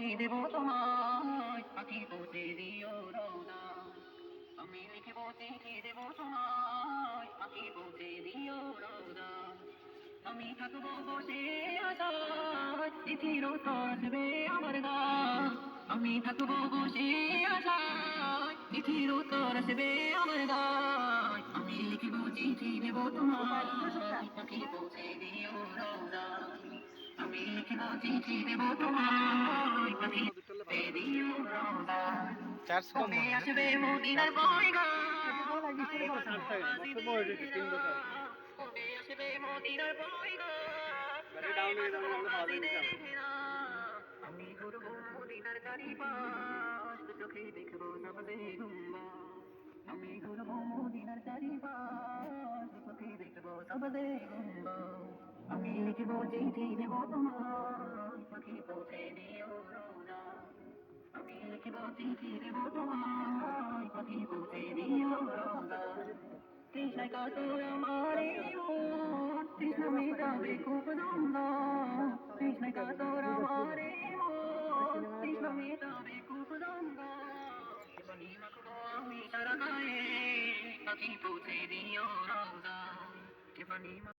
চিঠি দেব তোমায় পাখি পৌঁছে দিও রওনা আমি লিখব চিঠি দেব তোমায় পাখি পৌঁছে দিও রওনা আমি থাকব বসে আশায় চিঠির আসবে আমার গান আমি থাকব বসে আশায় চিঠির আসবে আমার গান আমি লিখব চিঠি দেব তোমায় পাখি পৌঁছে দিও রওনা আমি লিখব চিঠি দেব তোমায় চার্জ কম আসবে মদিনার কবে আসবে মদিনার বয়গা আমি ঘুরবো মদিনার চারিপাশ চোখে দেখব সবদে আমি ঘুরবো মদিনার চারিপাশ চোখে দেখব সবদে আমি লিখব চিঠি দেবো তোমার আমি লিখব চিঠি দেবো তোমার পাখি পৌঁছে দিও তৃষ্ণায় কাতর আমার এই মেটাবে খুব জমনা তৃষ্ণায় কাতর আমার এই মেটাবে খুব জমনা আমি সারা গায়ে পাখি পৌঁছে দিও পানি